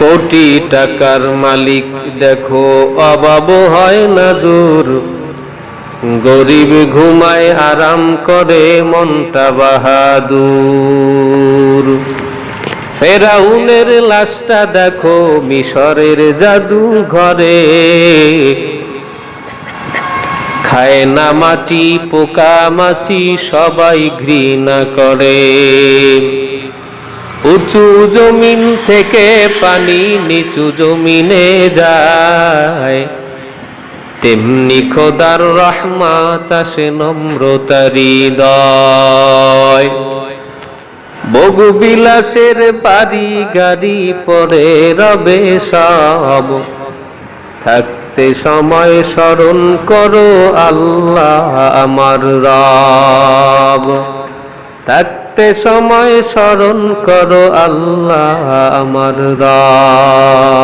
কোটি টাকার মালিক, দেখো অভাব হয় না দূর। গরিব ঘুমায়, আরাম করে, মনটা বাহাদুর। ফেরাউনের লাশটা দেখো, মিশরের জাদু ঘরে। খায় না মাটি, পোকা মাছি, সবাই ঘৃণা করে। উঁচু জমিন থেকে পানি নিচু জমিনে যায়। তেমনি খোদার রহমাত আসে নম্রতারি হৃদয়। বগু বিলাসের বাড়ি গাড়ি পরে রবে সব। থাকতে সময় স্মরণ করো আল্লাহ আমার রব। থাকতে সময় স্মরণ করো আল্লাহ আমার রব।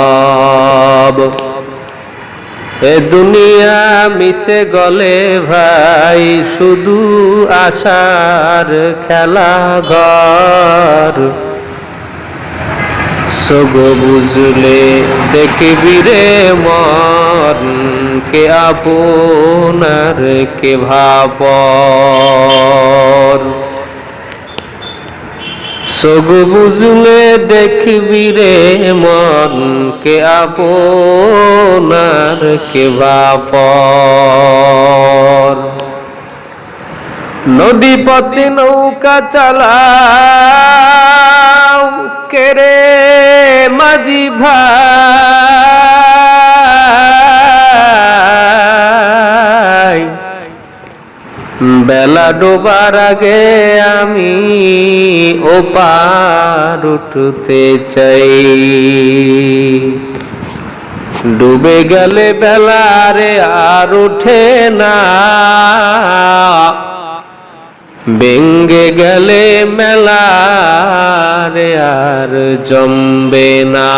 এ দুনিয়া মিশে গলে ভাই, শুধু আশার খেলা ঘর। সব বুঝলে দেখবি রে মন, কে আপনার, কে ভাপর। সগ বুঝলে দেখবি রে মন কে আপনার কে বাপর নদী পথে নৌকা চালা কেরে মাঝি ভাই? বেলা ডোবার আগে আমি ও পার উঠতে চাই। ডুবে গেলে বেলা রে আর উঠে না। বেঙ্গে গেলে মেলা রে আর জমবে না।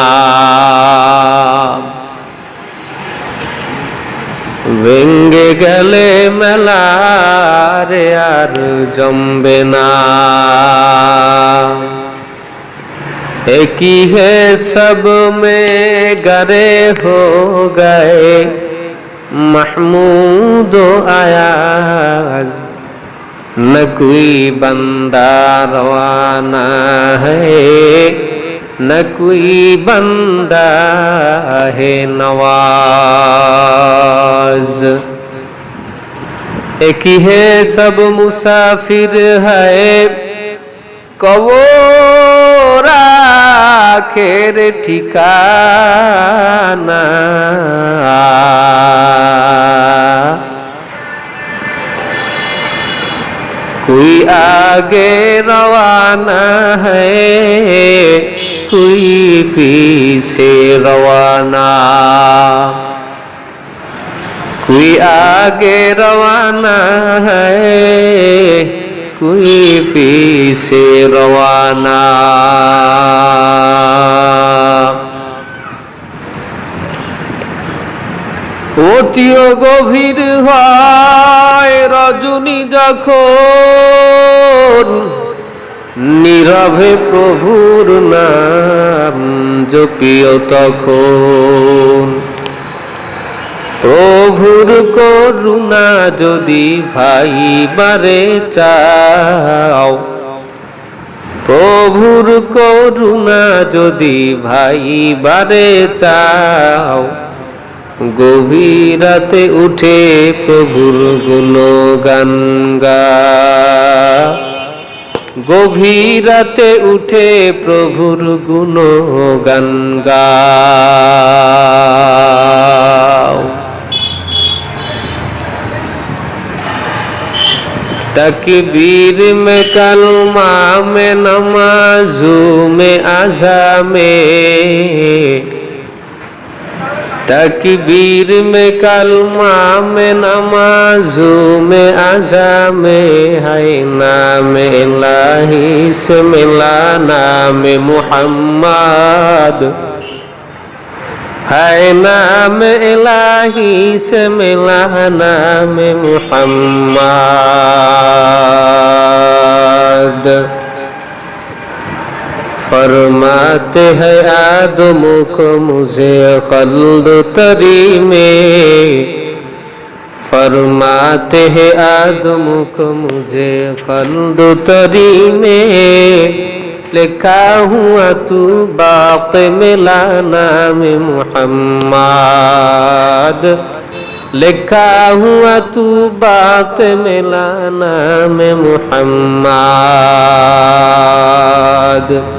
विंग गले मलारे आर जम्बे ना एक ही है सब में गरे हो गए, महमूद आया न कोई बंदा रवाना है। न कोई बंदा है नवाज़। एक ही है सब मुसाफिर है। कवोरा खेर ठिकाना। कोई आगे रवाना है। তুই পিছে রওয়ানা। কুই আগে রওয়ানা হে কুই পিছে রওয়ানা। অতিও গভীর হয় রজনী যখন নীরবে প্রভুর নাম জপিও তখন। প্রভুর করুণা যদি ভাই বারে চাও, প্রভুর করুণা যদি ভাই বারে চাও, গভীরাতে উঠে প্রভুর গুণগান গা। গভীরাতে উঠে প্রভুর গুণ গান তকবীর মে কলমা মে নমাজু মে আজামে तकबीर में कलमा में नमाजू में आजा में है नाम इलाही से मिला नाम मुहम्मद है नाम इलाही से मिला नाम मुहम्मद फरमाते हैं आदम को मुझे खल्द तरी में फरमाते हैं आदम को मुझे खल्द तरी में लिखा हुआ, तू बात मिला नाम मुहम्मद। लिखा हुआ, तू बात मिला नाम मुहम्मद।